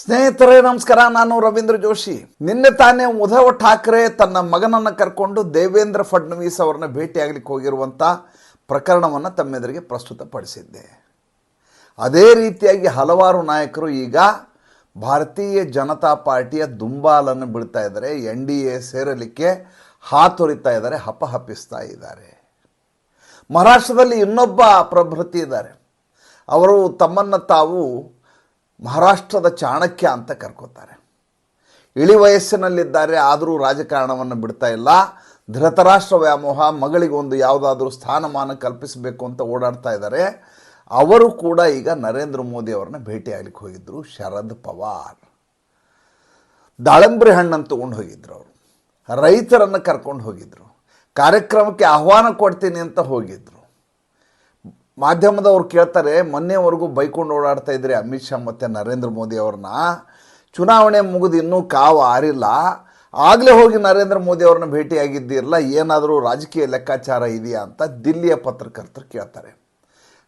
ಸ್ನೇಹಿತರೇ, ನಮಸ್ಕಾರ. ನಾನು ರವೀಂದ್ರ ಜೋಶಿ. ನಿನ್ನೆ ತಾನೇ ಉದ್ಧವ್ ಠಾಕ್ರೆ ತನ್ನ ಮಗನನ್ನು ಕರ್ಕೊಂಡು ದೇವೇಂದ್ರ ಫಡ್ನವೀಸ್ ಅವರನ್ನ ಭೇಟಿಯಾಗಲಿಕ್ಕೆ ಹೋಗಿರುವಂಥ ಪ್ರಕರಣವನ್ನು ತಮ್ಮೆದುರಿಗೆ ಪ್ರಸ್ತುತಪಡಿಸಿದ್ದೆ. ಅದೇ ರೀತಿಯಾಗಿ ಹಲವಾರು ನಾಯಕರು ಈಗ ಭಾರತೀಯ ಜನತಾ ಪಾರ್ಟಿಯ ದುಂಬಾಲನ್ನು ಬಿಡ್ತಾ ಇದ್ದಾರೆ. ಎನ್ ಡಿ ಎ ಸೇರಲಿಕ್ಕೆ ಹಾತೊರಿತಾ ಇದ್ದಾರೆ, ಹಪಹಪಿಸ್ತಾ ಇದ್ದಾರೆ. ಮಹಾರಾಷ್ಟ್ರದಲ್ಲಿ ಇನ್ನೊಬ್ಬ ಪ್ರಭೃತಿ ಇದ್ದಾರೆ. ಅವರು ತಮ್ಮನ್ನು ತಾವು ಮಹಾರಾಷ್ಟ್ರದ ಚಾಣಕ್ಯ ಅಂತ ಕರ್ಕೋತಾರೆ. ಇಳಿ ವಯಸ್ಸಿನಲ್ಲಿದ್ದಾರೆ, ಆದರೂ ರಾಜಕಾರಣವನ್ನು ಬಿಡ್ತಾ ಇಲ್ಲ. ಧೃತರಾಷ್ಟ್ರ ವ್ಯಾಮೋಹ ಮಗಳಿಗೊಂದು ಯಾವುದಾದ್ರೂ ಸ್ಥಾನಮಾನ ಕಲ್ಪಿಸಬೇಕು ಅಂತ ಓಡಾಡ್ತಾ ಇದ್ದಾರೆ. ಅವರು ಕೂಡ ಈಗ ನರೇಂದ್ರ ಮೋದಿ ಅವರನ್ನ ಭೇಟಿಯಾಗಲಿಕ್ಕೆ ಹೋಗಿದ್ದರು ಶರದ್ ಪವಾರ್. ದಾಳಂಬ್ರಿ ಹಣ್ಣನ್ನು ತೊಗೊಂಡು ಹೋಗಿದ್ರು ಅವರು. ರೈತರನ್ನು ಕರ್ಕೊಂಡು ಹೋಗಿದ್ರು. ಕಾರ್ಯಕ್ರಮಕ್ಕೆ ಆಹ್ವಾನ ಕೊಡ್ತೀನಿ ಅಂತ ಹೋಗಿದ್ರು. ಮಾಧ್ಯಮದವ್ರು ಕೇಳ್ತಾರೆ, ಮೊನ್ನೆವರೆಗೂ ಬೈಕೊಂಡು ಓಡಾಡ್ತಾ ಇದ್ರಿ ಅಮಿತ್ ಶಾ ಮತ್ತು ನರೇಂದ್ರ ಮೋದಿ ಅವ್ರನ್ನ. ಚುನಾವಣೆ ಮುಗಿದು ಇನ್ನೂ ಕಾವು ಆರಿಲ್ಲ. ಆಗಲೇ ಹೋಗಿ ನರೇಂದ್ರ ಮೋದಿ ಅವ್ರನ್ನ ಭೇಟಿಯಾಗಿದ್ದಿರಲ್ಲ, ಏನಾದರೂ ರಾಜಕೀಯ ಲೆಕ್ಕಾಚಾರ ಇದೆಯಾ ಅಂತ ದಿಲ್ಲಿಯ ಪತ್ರಕರ್ತರು ಕೇಳ್ತಾರೆ.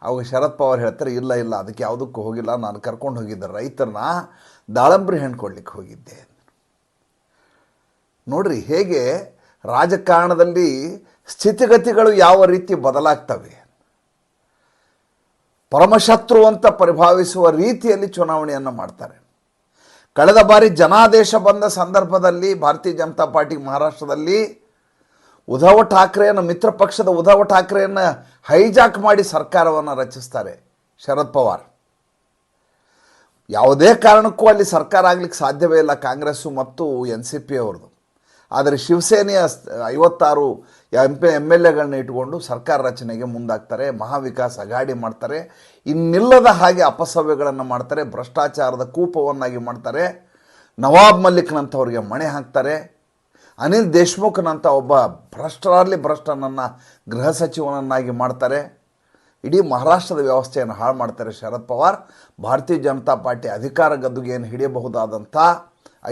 ಅವಾಗ ಶರದ್ ಪವಾರ್ ಹೇಳ್ತಾರೆ, ಇಲ್ಲ ಇಲ್ಲ, ಅದಕ್ಕೆ ಯಾವುದಕ್ಕೂ ಹೋಗಿಲ್ಲ, ನಾನು ಕರ್ಕೊಂಡು ಹೋಗಿದ್ದೆ ರೈತರನ್ನ ದಾಳಂಬ್ರಿ ಹಣ್ಣು ಕೊಡ್ಲಿಕ್ಕೆ ಹೋಗಿದ್ದೆ. ನೋಡ್ರಿ, ಹೇಗೆ ರಾಜಕಾರಣದಲ್ಲಿ ಸ್ಥಿತಿಗತಿಗಳು ಯಾವ ರೀತಿ ಬದಲಾಗ್ತವೆ? ಪರಮಶತ್ರು ಅಂತ ಪರಿಭಾವಿಸುವ ರೀತಿಯಲ್ಲಿ ಚುನಾವಣೆಯನ್ನು ಮಾಡ್ತಾರೆ. ಕಳೆದ ಬಾರಿ ಜನಾದೇಶ ಬಂದ ಸಂದರ್ಭದಲ್ಲಿ ಭಾರತೀಯ ಜನತಾ ಪಾರ್ಟಿ ಮಹಾರಾಷ್ಟ್ರದಲ್ಲಿ ಉದ್ಧವ್ ಠಾಕ್ರೆಯನ್ನು, ಮಿತ್ರ ಪಕ್ಷದ ಉದ್ಧವ್ ಠಾಕ್ರೆಯನ್ನು ಹೈಜಾಕ್ ಮಾಡಿ ಸರ್ಕಾರವನ್ನು ರಚಿಸ್ತಾರೆ ಶರದ್ ಪವಾರ್. ಯಾವುದೇ ಕಾರಣಕ್ಕೂ ಅಲ್ಲಿ ಸರ್ಕಾರ ಆಗಲಿಕ್ಕೆ ಸಾಧ್ಯವೇ ಇಲ್ಲ ಕಾಂಗ್ರೆಸ್ಸು ಮತ್ತು ಎನ್ ಸಿ ಪಿ ಅವ್ರದ್ದು. ಆದರೆ ಶಿವಸೇನೆಯ ಐವತ್ತಾರು ಎಂ ಪಿ ಎಂ ಎಲ್ ಎಗಳನ್ನ ಇಟ್ಕೊಂಡು ಸರ್ಕಾರ ರಚನೆಗೆ ಮುಂದಾಗ್ತಾರೆ, ಮಹಾವಿಕಾಸ್ ಅಗಾಡಿ ಮಾಡ್ತಾರೆ, ಇನ್ನಿಲ್ಲದ ಹಾಗೆ ಅಪಸವ್ಯಗಳನ್ನು ಮಾಡ್ತಾರೆ, ಭ್ರಷ್ಟಾಚಾರದ ಕೂಪವನ್ನಾಗಿ ಮಾಡ್ತಾರೆ, ನವಾಬ್ ಮಲ್ಲಿಕ್ನಂಥವ್ರಿಗೆ ಮಣೆ ಹಾಕ್ತಾರೆ, ಅನಿಲ್ ದೇಶ್ಮುಖ್ನಂಥ ಒಬ್ಬ ಭ್ರಷ್ಟರಲ್ಲಿ ಭ್ರಷ್ಟನನ್ನು ಗೃಹ ಸಚಿವನನ್ನಾಗಿ ಮಾಡ್ತಾರೆ, ಇಡೀ ಮಹಾರಾಷ್ಟ್ರದ ವ್ಯವಸ್ಥೆಯನ್ನು ಹಾಳು ಮಾಡ್ತಾರೆ ಶರದ್ ಪವಾರ್, ಭಾರತೀಯ ಜನತಾ ಪಾರ್ಟಿ ಅಧಿಕಾರ ಗದ್ದುಗೆಯನ್ನು ಹಿಡಿಯಬಹುದಾದಂಥ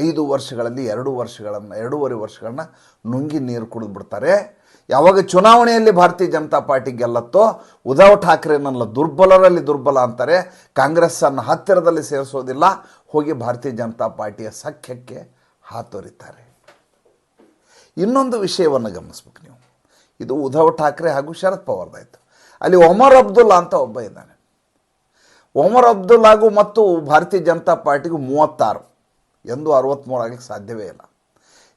ಐದು ವರ್ಷಗಳಲ್ಲಿ ಎರಡು ವರ್ಷಗಳನ್ನು, ಎರಡೂವರೆ ವರ್ಷಗಳನ್ನ ನುಂಗಿ ನೀರು ಕುಡಿದು ಬಿಡ್ತಾರೆ ಯಾವಾಗ ಚುನಾವಣೆಯಲ್ಲಿ ಭಾರತೀಯ ಜನತಾ ಪಾರ್ಟಿ ಗೆಲ್ಲತ್ತೋ, ಉದ್ಧವ್ ಠಾಕ್ರೆನಲ್ಲ ದುರ್ಬಲರಲ್ಲಿ ದುರ್ಬಲ ಅಂತಾರೆ ಕಾಂಗ್ರೆಸ್ಸನ್ನು ಹತ್ತಿರದಲ್ಲಿ ಸೇರಿಸೋದಿಲ್ಲ, ಹೋಗಿ ಭಾರತೀಯ ಜನತಾ ಪಾರ್ಟಿಯ ಸಖ್ಯಕ್ಕೆ ಹಾತೊರಿತಾರೆ. ಇನ್ನೊಂದು ವಿಷಯವನ್ನು ಗಮನಿಸ್ಬೇಕು ನೀವು. ಇದು ಉದ್ಧವ್ ಠಾಕ್ರೆ ಹಾಗೂ ಶರದ್ ಪವಾರ್ದಾಯಿತು ಅಲ್ಲಿ ಒಮರ್ ಅಬ್ದುಲ್ಲಾ ಅಂತ ಒಬ್ಬ ಇದ್ದಾನೆ. ಒಮರ್ ಅಬ್ದುಲ್ಲಾಗೂ ಮತ್ತು ಭಾರತೀಯ ಜನತಾ ಪಾರ್ಟಿಗೂ ಮೂವತ್ತಾರು, ಎಂದು ಅರವತ್ತ್ಮೂರು ಆಗಲಿಕ್ಕೆ ಸಾಧ್ಯವೇ ಇಲ್ಲ.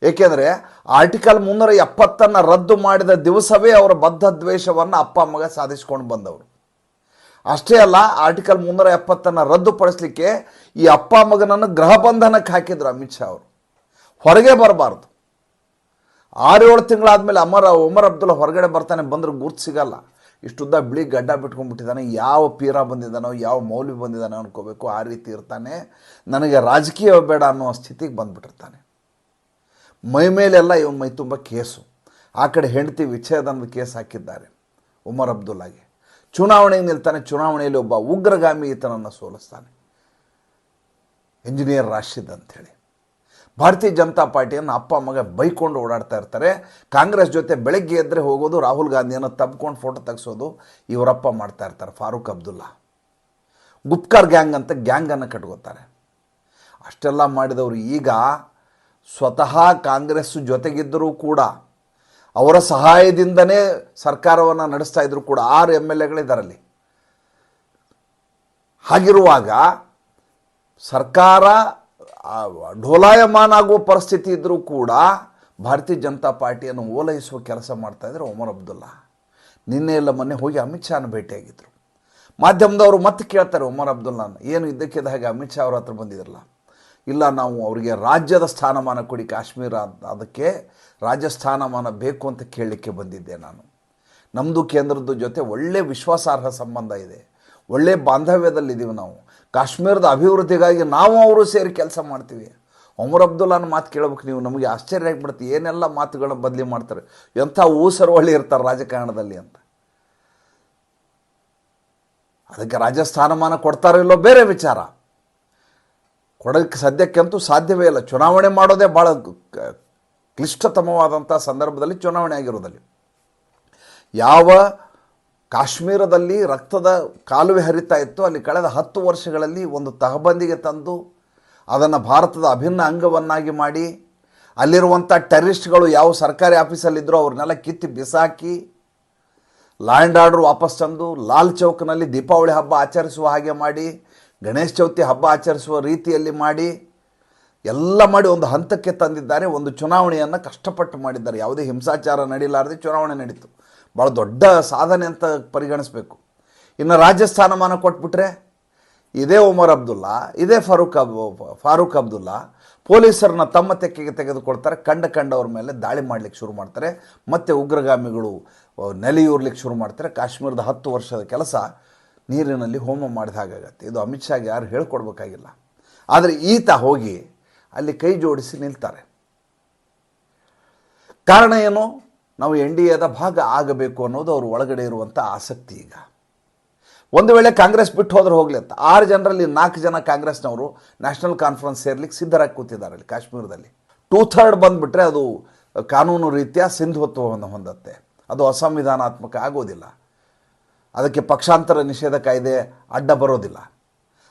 ಏಕೆಂದರೆ ಆರ್ಟಿಕಲ್ ಮುನ್ನೂರ ಎಪ್ಪತ್ತನ್ನು ರದ್ದು ಮಾಡಿದ ದಿವಸವೇ ಅವರ ಬದ್ಧ ದ್ವೇಷವನ್ನು ಅಪ್ಪ ಮಗ ಸಾಧಿಸ್ಕೊಂಡು ಬಂದವರು. ಅಷ್ಟೇ ಅಲ್ಲ, ಆರ್ಟಿಕಲ್ ಮುನ್ನೂರ ಎಪ್ಪತ್ತನ್ನು ರದ್ದುಪಡಿಸಲಿಕ್ಕೆ ಈ ಅಪ್ಪ ಮಗನನ್ನು ಗೃಹ ಬಂಧನಕ್ಕೆ ಹಾಕಿದ್ರು ಅಮಿತ್ ಶಾ ಅವರು. ಹೊರಗೆ ಬರಬಾರ್ದು. ಆರು ಏಳು ತಿಂಗಳಾದಮೇಲೆ ಅಮರ ಒಮರ್ ಅಬ್ದುಲ್ಲಾ ಹೊರಗಡೆ ಬರ್ತಾನೆ ಬಂದ್ರೆ ಗುರ್ತು ಸಿಗಲ್ಲ. ಇಷ್ಟುದ್ದ ಬಿಳಿ ಗಡ್ಡ ಬಿಟ್ಕೊಂಡ್ಬಿಟ್ಟಿದ್ದಾನೆ. ಯಾವ ಪೀರ ಬಂದಿದ್ದಾನೋ, ಯಾವ ಮೌಲ್ಯ ಬಂದಿದ್ದಾನೋ ಅನ್ಕೋಬೇಕು. ಆ ರೀತಿ ಇರ್ತಾನೆ. ನನಗೆ ರಾಜಕೀಯ ಬೇಡ ಅನ್ನೋ ಸ್ಥಿತಿಗೆ ಬಂದ್ಬಿಟ್ಟಿರ್ತಾನೆ. ಮೈ ಮೇಲೆಲ್ಲ ಇವನ್ ಮೈ ತುಂಬ ಕೇಸು. ಆ ಕಡೆ ಹೆಂಡತಿ ವಿಚ್ಛೇದನದ ಕೇಸ್ ಹಾಕಿದ್ದಾರೆ ಉಮರ್ ಅಬ್ದುಲ್ಲಾಗೆ. ಚುನಾವಣೆಗೆ ನಿಲ್ತಾನೆ, ಚುನಾವಣೆಯಲ್ಲಿ ಒಬ್ಬ ಉಗ್ರಗಾಮಿ ಈತನನ್ನು ಸೋಲಿಸ್ತಾನೆ. ಇಂಜಿನಿಯರ್ ರಾಶಿದ್ ಅಂಥೇಳಿ ಭಾರತೀಯ ಜನತಾ ಪಾರ್ಟಿಯನ್ನು ಅಪ್ಪ, ಮಗ ಬೈಕೊಂಡು ಓಡಾಡ್ತಾ ಇರ್ತಾರೆ. ಕಾಂಗ್ರೆಸ್ ಜೊತೆ ಬೆಳಗ್ಗೆ ಎದ್ದರೆ ಹೋಗೋದು, ರಾಹುಲ್ ಗಾಂಧಿಯನ್ನು ತಬ್ಕೊಂಡು ಫೋಟೋ ತೆಗೆಸೋದು ಇವರಪ್ಪ ಮಾಡ್ತಾ ಇರ್ತಾರೆ, ಫಾರೂಕ್ ಅಬ್ದುಲ್ಲಾ. ಗುಪ್ಕಾರ್ ಗ್ಯಾಂಗ್ ಅಂತ ಗ್ಯಾಂಗನ್ನು ಕಟ್ಕೋತಾರೆ. ಅಷ್ಟೆಲ್ಲ ಮಾಡಿದವರು ಈಗ ಸ್ವತಃ ಕಾಂಗ್ರೆಸ್ ಜೊತೆಗಿದ್ದರೂ ಕೂಡ, ಅವರ ಸಹಾಯದಿಂದನೇ ಸರ್ಕಾರವನ್ನು ನಡೆಸ್ತಾ ಇದ್ರು ಕೂಡ ಆರು ಎಂ ಎಲ್ ಎಗಳಿದ್ದಾರಲ್ಲಿ ಹಾಗಿರುವಾಗ ಸರ್ಕಾರ ಡೋಲಾಯಮಾನ ಆಗುವ ಪರಿಸ್ಥಿತಿ ಇದ್ದರೂ ಕೂಡ ಭಾರತೀಯ ಜನತಾ ಪಾರ್ಟಿಯನ್ನು ಓಲೈಸುವ ಕೆಲಸ ಮಾಡ್ತಾ ಇದ್ದಾರೆ ಒಮರ್ ಅಬ್ದುಲ್ಲಾ. ನಿನ್ನೆ ಎಲ್ಲ ಮೊನ್ನೆ ಹೋಗಿ ಅಮಿತ್ ಶಾನ ಭೇಟಿಯಾಗಿದ್ದರು ಮಾಧ್ಯಮದವರು ಮತ್ತೆ ಕೇಳ್ತಾರೆ ಒಮರ್ ಅಬ್ದುಲ್ಲಾನ, ಏನು ಇದ್ದಕ್ಕಿದ್ದ ಹಾಗೆ ಅಮಿತ್ ಶಾ ಅವ್ರ ಹತ್ರ ಬಂದಿದ್ರಲ್ಲ. ಇಲ್ಲ, ನಾವು ಅವರಿಗೆ ರಾಜ್ಯದ ಸ್ಥಾನಮಾನ ಕೊಡಿ, ಕಾಶ್ಮೀರ ಅದಕ್ಕೆ ರಾಜ್ಯ ಸ್ಥಾನಮಾನ ಬೇಕು ಅಂತ ಕೇಳಲಿಕ್ಕೆ ಬಂದಿದ್ದೆ ನಾನು. ನಮ್ಮದು ಕೇಂದ್ರದ ಜೊತೆ ಒಳ್ಳೆ ವಿಶ್ವಾಸಾರ್ಹ ಸಂಬಂಧ ಇದೆ. ಒಳ್ಳೆಯ ಬಾಂಧವ್ಯದಲ್ಲಿದ್ದೀವಿ ನಾವು. ಕಾಶ್ಮೀರದ ಅಭಿವೃದ್ಧಿಗಾಗಿ ನಾವು ಅವರು ಸೇರಿ ಕೆಲಸ ಮಾಡ್ತೀವಿ. ಒಮರ್ ಅಬ್ದುಲ್ಲಾನ ಮಾತು ಕೇಳ್ಬೇಕು, ನೀವು ನಮಗೆ ಆಶ್ಚರ್ಯ ಆಗಿಬಿಡುತ್ತೆ. ಏನೆಲ್ಲ ಮಾತುಗಳನ್ನ ಬದಲಿ ಮಾಡ್ತಾರೆ. ಎಂಥ ಊಸರವಳ್ಳಿ ಇರ್ತಾರೆ ರಾಜಕಾರಣದಲ್ಲಿ ಅಂತ. ಅದಕ್ಕೆ ರಾಜಸ್ಥಾನಮಾನ ಕೊಡ್ತಾರೋ ಇಲ್ಲೋ ಬೇರೆ ವಿಚಾರ. ಕೊಡೋಕ್ಕೆ ಸದ್ಯಕ್ಕಂತೂ ಸಾಧ್ಯವೇ ಇಲ್ಲ. ಚುನಾವಣೆ ಮಾಡೋದೇ ಭಾಳ ಕ್ಲಿಷ್ಟತಮವಾದಂಥ ಸಂದರ್ಭದಲ್ಲಿ ಚುನಾವಣೆ ಆಗಿರೋದಲ್ಲಿ. ಯಾವ ಕಾಶ್ಮೀರದಲ್ಲಿ ರಕ್ತದ ಕಾಲುವೆ ಹರಿತಾ ಇತ್ತು, ಅಲ್ಲಿ ಕಳೆದ ಹತ್ತು ವರ್ಷಗಳಲ್ಲಿ ಒಂದು ತಹಬಂದಿಗೆ ತಂದು, ಅದನ್ನು ಭಾರತದ ಅಭಿನ್ನ ಅಂಗವನ್ನಾಗಿ ಮಾಡಿ ಅಲ್ಲಿರುವಂಥ ಟೆರರಿಸ್ಟ್ಗಳು ಯಾವ ಸರ್ಕಾರಿ ಆಫೀಸಲ್ಲಿದ್ದರೂ ಅವ್ರನ್ನೆಲ್ಲ ಕಿತ್ತಿ ಬಿಸಾಕಿ, ಲ್ಯಾಂಡ್ ಆರ್ಡರ್ ವಾಪಸ್ ತಂದು, ಲಾಲ್ ಚೌಕ್ನಲ್ಲಿ ದೀಪಾವಳಿ ಹಬ್ಬ ಆಚರಿಸುವ ಹಾಗೆ ಮಾಡಿ ಗಣೇಶ ಚೌತಿ ಹಬ್ಬ ಆಚರಿಸುವ ರೀತಿಯಲ್ಲಿ ಮಾಡಿ, ಎಲ್ಲ ಮಾಡಿ ಒಂದು ಹಂತಕ್ಕೆ ತಂದಿದ್ದಾರೆ. ಒಂದು ಚುನಾವಣೆಯನ್ನು ಕಷ್ಟಪಟ್ಟು ಮಾಡಿದ್ದಾರೆ. ಯಾವುದೇ ಹಿಂಸಾಚಾರ ನಡೀಲಾರದೆ ಚುನಾವಣೆ ನಡೀತು. ಭಾಳ ದೊಡ್ಡ ಸಾಧನೆ ಅಂತ ಪರಿಗಣಿಸಬೇಕು. ಇನ್ನು ರಾಜ್ಯ ಸ್ಥಾನಮಾನ ಕೊಟ್ಬಿಟ್ರೆ ಇದೇ ಉಮರ್ ಅಬ್ದುಲ್ಲಾ, ಇದೇ ಫಾರೂಕ್ ಅಬ್, ಫಾರೂಕ್ ಅಬ್ದುಲ್ಲಾ ಪೊಲೀಸರನ್ನ ತಮ್ಮ ತೆಕ್ಕೆಗೆ ತೆಗೆದುಕೊಳ್ತಾರೆ. ಕಂಡ ಕಂಡವ್ರ ಮೇಲೆ ದಾಳಿ ಮಾಡಲಿಕ್ಕೆ ಶುರು ಮಾಡ್ತಾರೆ. ಮತ್ತು ಉಗ್ರಗಾಮಿಗಳು ನೆಲೆಯೂರ್ಲಿಕ್ಕೆ ಶುರು ಮಾಡ್ತಾರೆ. ಕಾಶ್ಮೀರದ ಹತ್ತು ವರ್ಷದ ಕೆಲಸ ನೀರಿನಲ್ಲಿ ಹೋಮ ಮಾಡಿದ ಹಾಗಾಗತ್ತೆ ಇದು ಅಮಿತ್ ಶಾಗೆ ಯಾರು ಹೇಳ್ಕೊಡ್ಬೇಕಾಗಿಲ್ಲ. ಆದರೆ ಈತ ಹೋಗಿ ಅಲ್ಲಿ ಕೈ ಜೋಡಿಸಿ ನಿಲ್ತಾರೆ. ಕಾರಣ ಏನು? ನಾವು ಎನ್ ಡಿ ಎದ ಭಾಗ ಆಗಬೇಕು ಅನ್ನೋದು ಅವ್ರ ಒಳಗಡೆ ಇರುವಂಥ ಆಸಕ್ತಿ ಈಗ. ಒಂದು ವೇಳೆ ಕಾಂಗ್ರೆಸ್ ಬಿಟ್ಟು ಹೋದ್ರೆ ಹೋಗ್ಲಿ ಅಂತ. ಆರು ಜನರಲ್ಲಿ ನಾಲ್ಕು ಜನ ಕಾಂಗ್ರೆಸ್ನವರು ನ್ಯಾಷನಲ್ ಕಾನ್ಫರೆನ್ಸ್ ಸೇರ್ಲಿಕ್ಕೆ ಸಿದ್ಧರಾಗಿ ಕೂತಿದ್ದಾರೆ ಅಲ್ಲಿ ಕಾಶ್ಮೀರದಲ್ಲಿ. ಟೂ ಥರ್ಡ್ ಬಂದುಬಿಟ್ರೆ ಅದು ಕಾನೂನು ರೀತಿಯ ಸಿಂಧುತ್ವವನ್ನು ಹೊಂದತ್ತೆ. ಅದು ಅಸಂವಿಧಾನಾತ್ಮಕ ಆಗೋದಿಲ್ಲ. ಅದಕ್ಕೆ ಪಕ್ಷಾಂತರ ನಿಷೇಧ ಕಾಯ್ದೆ ಅಡ್ಡ ಬರೋದಿಲ್ಲ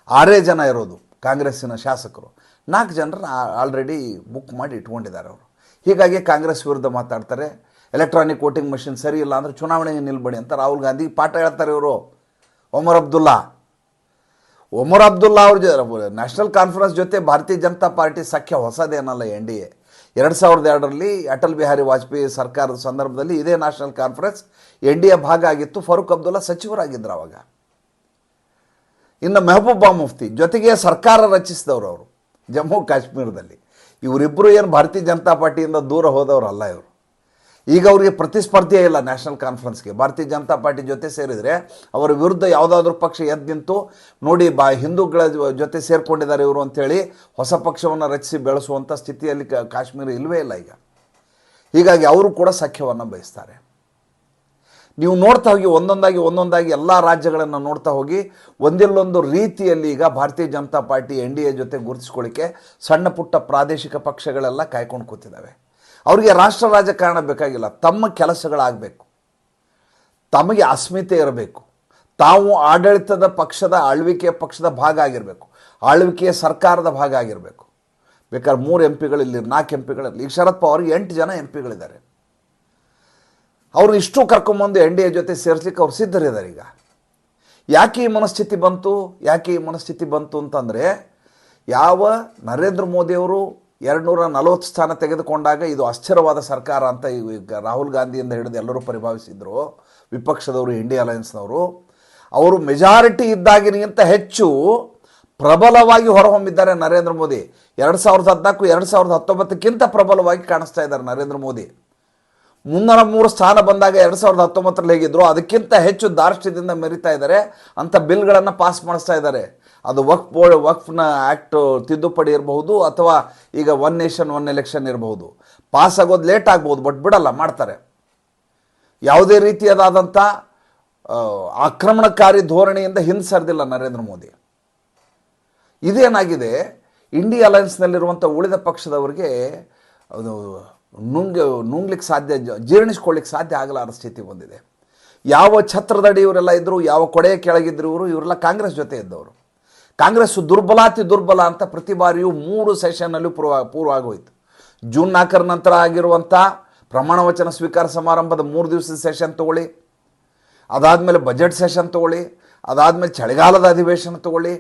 ಆರೇ ಜನ ಇರೋದು ಕಾಂಗ್ರೆಸ್ಸಿನ ಶಾಸಕರು ನಾಲ್ಕು ಜನರನ್ನ ಆಲ್ರೆಡಿ ಬುಕ್ ಮಾಡಿ ಇಟ್ಕೊಂಡಿದ್ದಾರೆ ಅವರು ಹೀಗಾಗಿ ಕಾಂಗ್ರೆಸ್ ವಿರುದ್ಧ ಮಾತಾಡ್ತಾರೆ ಎಲೆಕ್ಟ್ರಾನಿಕ್ ವೋಟಿಂಗ್ ಮಷಿನ್ ಸರಿ ಇಲ್ಲ ಅಂದರೆ ಚುನಾವಣೆಗೆ ನಿಲ್ಬೇಡಿ ಅಂತ ರಾಹುಲ್ ಗಾಂಧಿ ಪಾಠ ಹೇಳ್ತಾರೆ ಇವರು ಒಮರ್ ಅಬ್ದುಲ್ಲಾ ಒಮರ್ ಅಬ್ದುಲ್ಲಾ ಅವ್ರ ನ್ಯಾಷನಲ್ ಕಾನ್ಫರೆನ್ಸ್ ಜೊತೆ ಭಾರತೀಯ ಜನತಾ ಪಾರ್ಟಿ ಸಖ್ಯ ಹೊಸದೇನಲ್ಲ ಎನ್ ಡಿ ಎ ಎರಡು ಸಾವಿರದ ಎರಡರಲ್ಲಿ ಅಟಲ್ ಬಿಹಾರಿ ವಾಜಪೇಯಿ ಸರ್ಕಾರದ ಸಂದರ್ಭದಲ್ಲಿ ಇದೇ national conference N D A ಭಾಗ ಆಗಿತ್ತು. ಫಾರೂಕ್ ಅಬ್ದುಲ್ಲಾ ಸಚಿವರಾಗಿದ್ದರು ಅವಾಗ. ಇನ್ನು ಮೆಹಬೂಬಾ ಮುಫ್ತಿ ಜೊತೆಗೆ ಸರ್ಕಾರ ರಚಿಸಿದವರು ಅವರು ಜಮ್ಮು ಕಾಶ್ಮೀರದಲ್ಲಿ. ಇವರಿಬ್ಬರು ಏನು ಭಾರತೀಯ ಜನತಾ ಪಾರ್ಟಿಯಿಂದ ದೂರ ಹೋದವರಲ್ಲ ಇವರು. ಈಗ ಅವರಿಗೆ ಪ್ರತಿಸ್ಪರ್ಧಿಯೇ ಇಲ್ಲ ನ್ಯಾಷನಲ್ ಕಾನ್ಫರೆನ್ಸ್ಗೆ. ಭಾರತೀಯ ಜನತಾ ಪಾರ್ಟಿ ಜೊತೆ ಸೇರಿದರೆ ಅವರ ವಿರುದ್ಧ ಯಾವುದಾದ್ರೂ ಪಕ್ಷ ಎದ್ದು ನಿಂತು ನೋಡಿ ಬಾ, ಹಿಂದೂಗಳ ಜೊತೆ ಸೇರ್ಕೊಂಡಿದ್ದಾರೆ ಇವರು ಅಂಥೇಳಿ ಹೊಸ ಪಕ್ಷವನ್ನು ರಚಿಸಿ ಬೆಳೆಸುವಂಥ ಸ್ಥಿತಿಯಲ್ಲಿ ಕಾಶ್ಮೀರ ಇಲ್ಲವೇ ಇಲ್ಲ ಈಗ. ಹೀಗಾಗಿ ಅವರು ಕೂಡ ಸಖ್ಯವನ್ನು ಬಯಸ್ತಾರೆ. ನೀವು ನೋಡ್ತಾ ಹೋಗಿ, ಒಂದೊಂದಾಗಿ ಒಂದೊಂದಾಗಿ ಎಲ್ಲ ರಾಜ್ಯಗಳನ್ನು ನೋಡ್ತಾ ಹೋಗಿ, ಒಂದಿಲ್ಲೊಂದು ರೀತಿಯಲ್ಲಿ ಈಗ Bharatiya Janata party N D A ಜೊತೆ ಗುರುತಿಸ್ಕೊಳ್ಳಿಕ್ಕೆ ಸಣ್ಣ ಪುಟ್ಟ ಪ್ರಾದೇಶಿಕ ಪಕ್ಷಗಳೆಲ್ಲ ಕಾಯ್ಕೊಂಡು ಕೂತಿದ್ದಾವೆ. ಅವರಿಗೆ ರಾಷ್ಟ್ರ ರಾಜಕಾರಣ ಬೇಕಾಗಿಲ್ಲ. ತಮ್ಮ ಕೆಲಸಗಳಾಗಬೇಕು. ತಮಗೆ ಅಸ್ಮಿತೆ ಇರಬೇಕು. ತಾವು ಆಡಳಿತದ ಪಕ್ಷದ ಆಳ್ವಿಕೆಯ ಪಕ್ಷದ ಭಾಗ ಆಗಿರಬೇಕು. ಆಳ್ವಿಕೆಯ ಸರ್ಕಾರದ ಭಾಗ ಆಗಿರಬೇಕು. ಬೇಕಾದ್ರೆ ಮೂರು ಎಂ ಪಿಗಳಿರಲಿ ನಾಲ್ಕು ಎಂ ಪಿಗಳಲ್ಲಿ ಈಗ ಶರದ್ ಪವಾರ್ ಎಂಟು ಜನ ಎಂ ಪಿಗಳಿದ್ದಾರೆ ಅವರು ಇಷ್ಟು ಕರ್ಕೊಂಬಂದು ಎನ್ ಡಿ ಎ ಜೊತೆ ಸೇರಿಸ್ಲಿಕ್ಕೆ ಅವ್ರು ಸಿದ್ಧರಿದ್ದಾರೆ ಈಗ. ಯಾಕೆ ಈ ಮನಸ್ಥಿತಿ ಬಂತು? ಯಾಕೆ ಈ ಮನಸ್ಥಿತಿ ಬಂತು ಅಂತಂದರೆ, ಯಾವ ನರೇಂದ್ರ ಮೋದಿಯವರು ಎರಡು ನೂರ ನಲವತ್ತು ಸ್ಥಾನ ತೆಗೆದುಕೊಂಡಾಗ ಇದು ಅಸ್ಥಿರವಾದ ಸರ್ಕಾರ ಅಂತ ಈಗ ರಾಹುಲ್ ಗಾಂಧಿಯಿಂದ ಹಿಡಿದು ಎಲ್ಲರೂ ಪರಿಭಾವಿಸಿದ್ರು, ವಿಪಕ್ಷದವರು, ಇಂಡಿಯಾ ಅಲಯನ್ಸ್ನವರು. ಅವರು ಮೆಜಾರಿಟಿ ಇದ್ದಾಗಿನಿಗಿಂತ ಹೆಚ್ಚು ಪ್ರಬಲವಾಗಿ ಹೊರಹೊಮ್ಮಿದ್ದಾರೆ ನರೇಂದ್ರ ಮೋದಿ. ಎರಡು ಸಾವಿರದ ಹದಿನಾಲ್ಕು, ಎರಡು ಸಾವಿರದ ಹತ್ತೊಂಬತ್ತಕ್ಕಿಂತ ಪ್ರಬಲವಾಗಿ ಕಾಣಿಸ್ತಾ ಇದ್ದಾರೆ ನರೇಂದ್ರ ಮೋದಿ. ಮುನ್ನೂರ ಮೂರು ಸ್ಥಾನ ಬಂದಾಗ ಎರಡು ಸಾವಿರದ ಹತ್ತೊಂಬತ್ತರಲ್ಲಿ ಹೇಗಿದ್ರು, ಅದಕ್ಕಿಂತ ಹೆಚ್ಚು ದಾರ್ಷ್ಟ್ಯದಿಂದ ಮೆರಿತಾ ಇದ್ದಾರೆ ಅಂಥ ಬಿಲ್ಗಳನ್ನು ಪಾಸ್ ಮಾಡಿಸ್ತಾ ಇದ್ದಾರೆ. ಅದು ವಕ್ಫ್ ಬೋರ್ಡ್, ವಕ್ಫ್ನ ಆ್ಯಕ್ಟ್ ತಿದ್ದುಪಡಿ ಇರಬಹುದು ಅಥವಾ ಈಗ ಒನ್ ನೇಷನ್ ಒನ್ ಎಲೆಕ್ಷನ್ ಇರಬಹುದು. ಪಾಸ್ ಆಗೋದು ಲೇಟ್ ಆಗ್ಬೋದು ಬಟ್ ಬಿಡಲ್ಲ, ಮಾಡ್ತಾರೆ. ಯಾವುದೇ ರೀತಿಯಾದಂಥ ಆಕ್ರಮಣಕಾರಿ ಧೋರಣೆಯಿಂದ ಹಿಂದೆ ಸರಿದಿಲ್ಲ ನರೇಂದ್ರ ಮೋದಿ. ಇದೇನಾಗಿದೆ? ಇಂಡಿಯಾ ಅಲಯನ್ಸ್ನಲ್ಲಿರುವಂಥ ಉಳಿದ ಪಕ್ಷದವರಿಗೆ ಅದು ನುಂಗ್, ನುಂಗ್ಲಿಕ್ಕೆ ಸಾಧ್ಯ, ಜೀರ್ಣಿಸ್ಕೊಳ್ಳಿಕ್ಕೆ ಸಾಧ್ಯ ಆಗಲಾರ ಸ್ಥಿತಿ ಬಂದಿದೆ. ಯಾವ ಛತ್ರದಡಿ ಇವರೆಲ್ಲ ಇದ್ದರು ಯಾವ ಕೊಡೆಯ ಕೆಳಗಿದ್ರು ಇವರು, ಇವರೆಲ್ಲ ಕಾಂಗ್ರೆಸ್ ಜೊತೆ ಇದ್ದವರು. ಕಾಂಗ್ರೆಸ್ ದುರ್ಬಲಾತಿ ದುರ್ಬಲ ಅಂತ ಪ್ರತಿ ಬಾರಿಯೂ ಮೂರು ಸೆಷನ್ನಲ್ಲೂ ಪೂರ್ವ ಪೂರ್ವ ಆಗೋಯಿತು ಜೂನ್ ನಾಲ್ಕರ ನಂತರ ಆಗಿರುವಂಥ ಪ್ರಮಾಣ ವಚನ ಸ್ವೀಕಾರ ಸಮಾರಂಭದ ಮೂರು ದಿವಸದ ಸೆಷನ್ ತಗೊಳ್ಳಿ. ಅದಾದಮೇಲೆ ಬಜೆಟ್ ಸೆಷನ್ ತಗೊಳ್ಳಿ. ಅದಾದಮೇಲೆ ಚಳಿಗಾಲದ ಅಧಿವೇಶನ ತಗೊಳ್ಳಿ.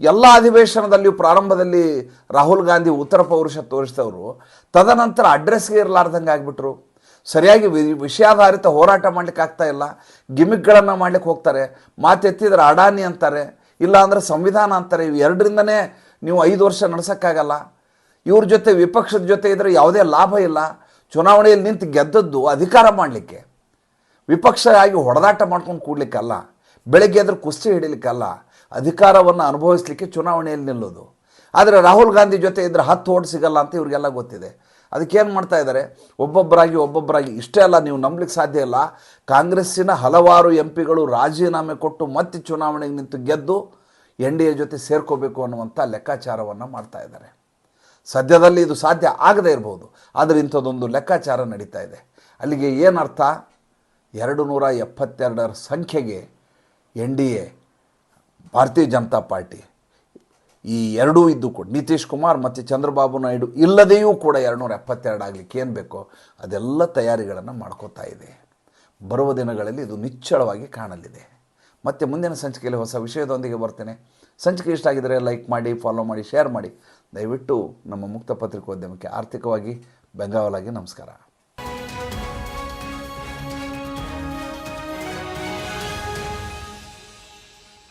ಎಲ್ಲ ಅಧಿವೇಶನದಲ್ಲಿಯೂ ಪ್ರಾರಂಭದಲ್ಲಿ ರಾಹುಲ್ ಗಾಂಧಿ ಉತ್ತರ ಪೌರುಷ ತೋರಿಸಿದವರು. ತದನಂತರ ಅಡ್ರೆಸ್ಗೆ ಇರಲಾರ್ದಂಗೆ ಆಗಿಬಿಟ್ರು. ಸರಿಯಾಗಿ ವಿಷಯಾಧಾರಿತ ಹೋರಾಟ ಮಾಡ್ಲಿಕ್ಕೆ ಆಗ್ತಾ ಇಲ್ಲ ಗಿಮಿಕ್ಗಳನ್ನು ಮಾಡ್ಲಿಕ್ಕೆ ಹೋಗ್ತಾರೆ. ಮಾತೆತ್ತಿದ್ರೆ ಅಡಾನಿ ಅಂತಾರೆ. ಇಲ್ಲ ಅಂದರೆ ಸಂವಿಧಾನ ಅಂತಾರೆ, ಇವು ಎರಡರಿಂದನೇ ನೀವು ಐದು ವರ್ಷ ನಡೆಸೋಕ್ಕಾಗಲ್ಲ. ಇವ್ರ ಜೊತೆ ವಿಪಕ್ಷದ ಜೊತೆ ಇದ್ದರೆ ಯಾವುದೇ ಲಾಭ ಇಲ್ಲ. ಚುನಾವಣೆಯಲ್ಲಿ ನಿಂತು ಗೆದ್ದದ್ದು ಅಧಿಕಾರ ಮಾಡಲಿಕ್ಕೆ. ವಿಪಕ್ಷ ಆಗಿ ಹೊಡೆದಾಟ ಮಾಡ್ಕೊಂಡು ಕೂಡಲಿಕ್ಕಲ್ಲ ಬೆಳಗ್ಗೆ ಎದ್ರೆ ಕುಸ್ತಿ ಹಿಡಿಲಿಕ್ಕಲ್ಲ ಅಧಿಕಾರವನ್ನು ಅನುಭವಿಸಲಿಕ್ಕೆ ಚುನಾವಣೆಯಲ್ಲಿ ನಿಲ್ಲೋದು. ಆದರೆ ರಾಹುಲ್ ಗಾಂಧಿ ಜೊತೆ ಇದ್ದರೆ ಹತ್ತು ಓಟ್ ಸಿಗಲ್ಲ ಅಂತ ಇವ್ರಿಗೆಲ್ಲ ಗೊತ್ತಿದೆ. ಅದಕ್ಕೇನು ಮಾಡ್ತಾ ಇದ್ದಾರೆ ಒಬ್ಬೊಬ್ಬರಾಗಿ ಒಬ್ಬೊಬ್ಬರಾಗಿ. ಇಷ್ಟೇ ಅಲ್ಲ, ನೀವು ನಂಬಲಿಕ್ಕೆ ಸಾಧ್ಯ ಇಲ್ಲ. ಕಾಂಗ್ರೆಸ್ಸಿನ ಹಲವಾರು ಎಂ ಪಿಗಳು ರಾಜೀನಾಮೆ ಕೊಟ್ಟು ಮತ್ತೆ ಚುನಾವಣೆಗೆ ನಿಂತು ಗೆದ್ದು ಎನ್ ಡಿ ಎ ಜೊತೆ ಸೇರ್ಕೋಬೇಕು ಅನ್ನುವಂಥ ಲೆಕ್ಕಾಚಾರವನ್ನು ಮಾಡ್ತಾ ಇದ್ದಾರೆ ಸದ್ಯದಲ್ಲಿ ಇದು ಸಾಧ್ಯ ಆಗದೇ ಇರಬಹುದು ಆದರೆ ಇಂಥದ್ದೊಂದು ಲೆಕ್ಕಾಚಾರ ನಡೀತಾ ಇದೆ ಅಲ್ಲಿಗೆ ಏನರ್ಥ? ಎರಡು ನೂರ ಎಪ್ಪತ್ತೆರಡರ ಸಂಖ್ಯೆಗೆ ಎನ್ ಡಿ ಎ, ಭಾರತೀಯ ಜನತಾ ಪಾರ್ಟಿ ಈ ಎರಡೂ ಇದ್ದು ಕೂಡ, ನಿತೀಶ್ ಕುಮಾರ್ ಮತ್ತು ಚಂದ್ರಬಾಬು ನಾಯ್ಡು ಇಲ್ಲದೆಯೂ ಕೂಡ ಎರಡುನೂರ ಎಪ್ಪತ್ತೆರಡು ಆಗಲಿಕ್ಕೆ ಏನು ಬೇಕೋ ಅದೆಲ್ಲ ತಯಾರಿಗಳನ್ನು ಮಾಡ್ಕೋತಾ ಇದೆ. ಬರುವ ದಿನಗಳಲ್ಲಿ ಇದು ನಿಚ್ಚಳವಾಗಿ ಕಾಣಲಿದೆ. ಮತ್ತೆ ಮುಂದಿನ ಸಂಚಿಕೆಯಲ್ಲಿ ಹೊಸ ವಿಷಯದೊಂದಿಗೆ ಬರ್ತೇನೆ. ಸಂಚಿಕೆ ಇಷ್ಟ ಆಗಿದರೆ ಲೈಕ್ ಮಾಡಿ ಫಾಲೋ ಮಾಡಿ ಶೇರ್ ಮಾಡಿ. ದಯವಿಟ್ಟು ನಮ್ಮ ಮುಕ್ತ ಪತ್ರಿಕೋದ್ಯಮಕ್ಕೆ ಆರ್ಥಿಕವಾಗಿ ಬೆಂಗಾವಲಾಗಿ ನಮಸ್ಕಾರ.